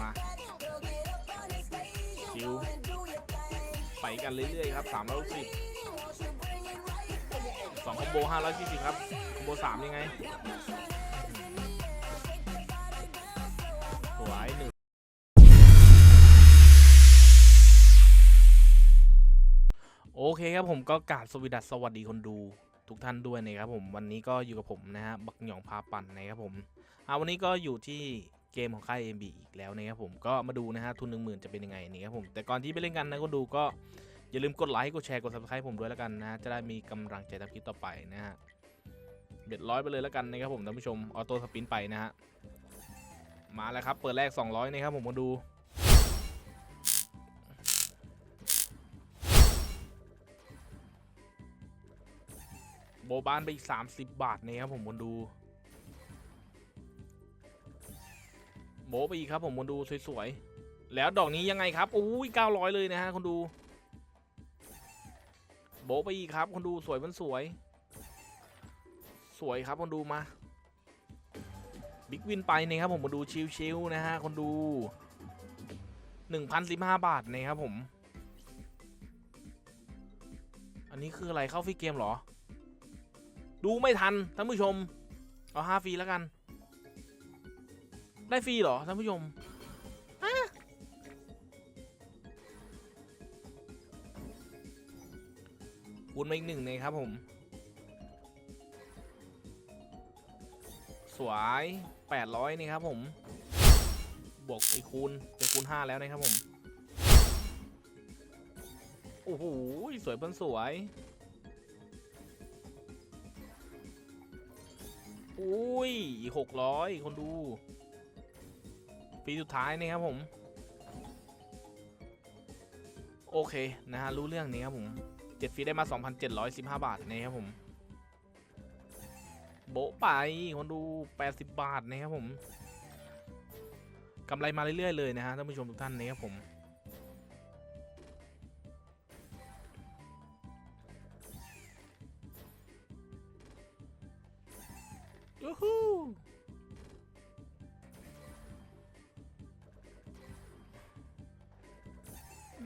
มาคิวไปกันเรื่อยๆครับ360สองคอมโบ540ครับคอมโบ3ยังไงสวยหนึ่งโอเคครับผมก็กราบสวีดัสสวัสดีคนดู ทุกท่านด้วยนะครับผมวันนี้ก็อยู่กับผมนะฮะบักหยองพาปั่นนะครับผมอ่าวันนี้ก็อยู่ที่เกมของค่าย MB อีกแล้วนะครับผมก็มาดูนะฮะทุนหนึ่งหมื่นจะเป็นยังไงนี่ครับผมแต่ก่อนที่ไปเล่นกันนะก็ดูก็อย่าลืมกดไลค์กดแชร์กด subscribe ผมด้วยแล้วกันนะจะได้มีกำลังใจทำคลิปต่อไปนะฮะเด็ดร้อยไปเลยแล้วกันนะครับผมท่านผู้ชมออโต้สปินไปนะฮะมาแล้วครับเปิดแรก 200นะครับผมมาดู โบบานไปอีก 30 บาทนะครับผมคนดูโบไปอีกครับผมคนดูสวยๆ แล้วดอกนี้ยังไงครับอุ้ย900 เลยนะฮะคนดู โบไปอีกครับคนดูสวยมันสวย สวยครับคนดูมาบิ๊กวินไปนะครับผมมาดูชิวๆนะฮะคนดู 1,015 บาทนะครับผม อันนี้คืออะไรเข้าฟรีเกมเหรอ ดูไม่ทันท่านผู้ชม เอาห้าฟรีแล้วกัน ได้ฟรีเหรอท่านผู้ชมคูณมาอีกหนึ่งเลยครับผม สวยแปดร้อยนี่ครับผม บวกอีกคูณเป็นคูณห้าแล้วนะครับผม โอ้โห สวยเพิ่นสวย อุ้ยหกร้อยคนดู ปีสุดท้ายนี่ครับผม โอเคนะฮะรู้เรื่องนี้ครับผมเจ็ดฟีได้มา 2,715 บาทนะครับผม โบไปคนดู 80 บาทนะครับผมกำไรมาเรื่อยๆเลยนะฮะท่านผู้ชมทุกท่านนะครับผม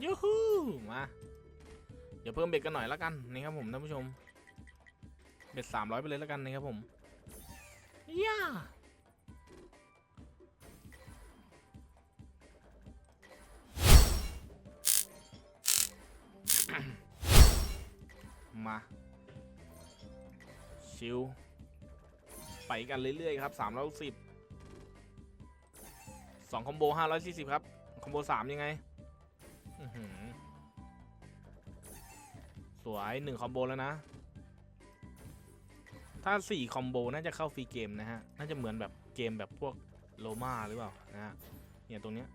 ยูฮูมา เดี๋ยวเพิ่มเบ็ดกันหน่อยแล้วกันนี่ครับผมท่านผู้ชม เบ็ดสามร้อยไปเลยแล้วกันนะครับผมย่ามา ชิว ไปกันเรื่อย ๆ ครับ3 1 0 2คอมโบ540 ครับ คอมโบ 3 ยังไงอื้อหือ สวย1คอมโบแล้วนะ ถ้า4คอมโบน่าจะเข้าฟรีเกมนะฮะ น่าจะเหมือนแบบเกมแบบพวกโลมาหรือเปล่านะฮะ เนี่ยตรงเนี้ย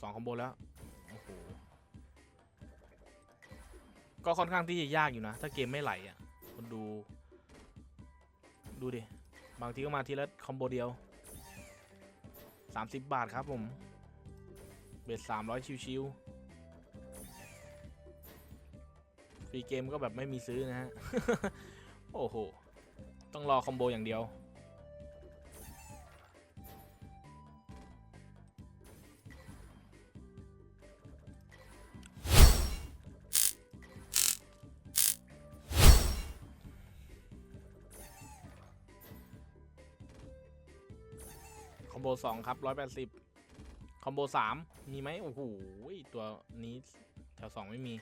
สองคอมโบแล้ว โอ้โห ก็ค่อนข้างที่จะยากอยู่นะ ถ้าเกมไม่ไหลอะคนดู ดูดิ บางทีก็มาทีละคอมโบเดียว 30 บาทครับผม เบ็ด300 ชิวๆฟรีเกมก็แบบไม่มีซื้อนะฮะ โอ้โห ต้องรอคอมโบอย่างเดียว อมโบสองครับร้อยแปดสิบคอมโบสามมีไหมโอ้โหตัวนี้แถวสองไม่มี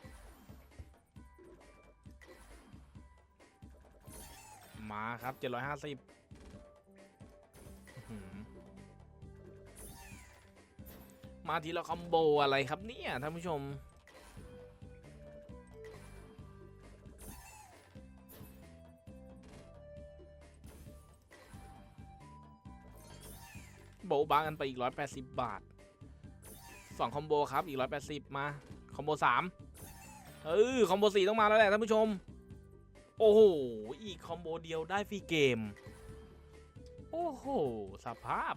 มาครับเจ็ดร้อยห้าสิบมาทีละคอมโบอะไรครับเนี่ยท่านผู้ชม บบากันไปอีก 180 บาท2คอมโบครับอีก 180 มาคอมโบ3เออคอมโบ4ต้องมาแล้วแหละท่านผู้ชม โอ้โห อีกคอมโบเดียวได้ฟรีเกม โอ้โห สภาพ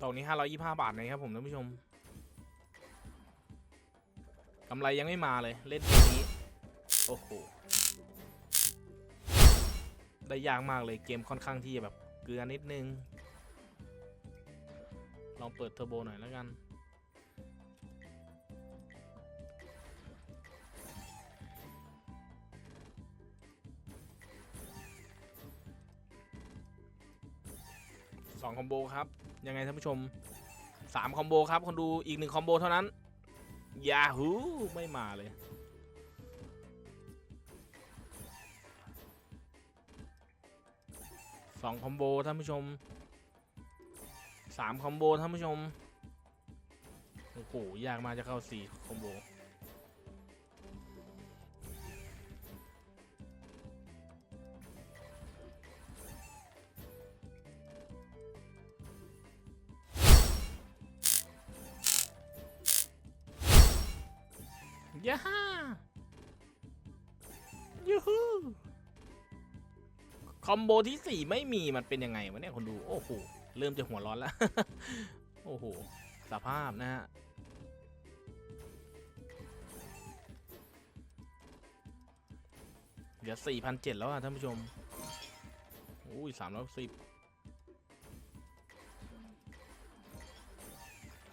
ตรงนี้ 525 บาทนะครับผมท่านผู้ชมกำไรยังไม่มาเลยเล่นเกมนี้ โอ้โห ได้ยากมากเลยเกมค่อนข้างที่จะแบบเกลือนิดนึง ลองเปิดเทอร์โบหน่อยแล้วกัน สองคอมโบครับ ยังไงท่านผู้ชมสามคอมโบครับ คนดูอีกหนึ่งคอมโบเท่านั้นยาฮูไม่มาเลย สองคอมโบท่านผู้ชมสามคอมโบท่านผู้ชม โอ้โห ยากมากจะเข้าสี่คอมโบยาฮ่ายูฮู คอมโบที่สี่ไม่มีมันเป็นยังไงวะเนี่ยคนดู โอ้โห เริ่มจะหัวร้อนแล้ว โอ้โห สภาพนะฮะเหลือสี่พันเจ็ดแล้วอะท่านผู้ชม อุ้ยสามร้อยสิบ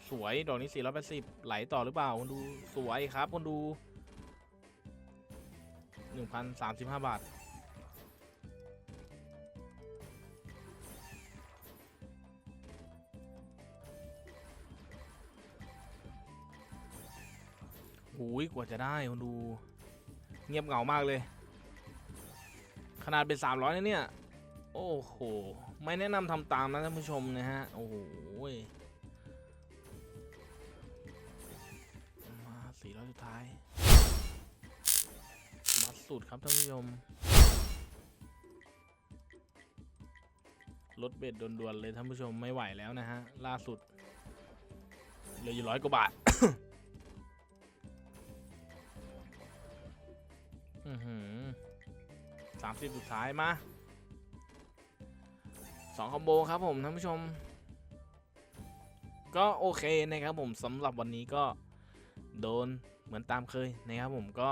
สวย ดอกนี้ 480 ไหลต่อหรือเปล่า คนดู สวยครับ คนดู 1,035 บาท หูยกว่าจะได้คนดู เงียบเหงามากเลย ขนาดเป็น300นะเนี่ย โอ้โห ไม่แนะนำทำตามนะท่านผู้ชมนะฮะ โอ้โหมาสี่ร้อยสุดท้ายมัดสุดครับท่านผู้ชมลดเบ็ดด่วนๆเลยท่านผู้ชมไม่ไหวแล้วนะฮะ ล่าสุดเหลืออยู่ร้อยกว่าบาท สามสิบสุดท้ายมาสองคอมโบครับผมท่านผู้ชม ก็โอเคนะครับผมสำหรับวันนี้ก็โดนเหมือนตามเคยนะครับผมก็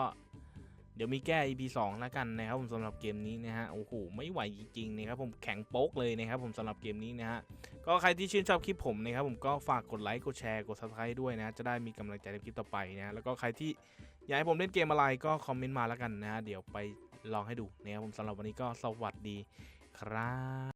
เดี๋ยวมีแก้ EP 2แล้วกันนะครับผมสำหรับเกมนี้นะฮะโอ้โหไม่ไหวจริงๆนะครับผมแข็งโป๊กเลยนะครับผมสำหรับเกมนี้นะฮะก็ใครที่ชื่นชอบคลิปผมนะครับผมก็ฝากกดไลค์กดแชร์กด subscribe ด้วยนะจะได้มีกำลังใจในคลิปต่อไปนะแล้วก็ใครที่ อยากให้ผมเล่นเกมอะไรก็คอมเมนต์มาแล้วกันนะฮะเดี๋ยวไปลองให้ดูนะครับผมสำหรับวันนี้ก็สวัสดีครับ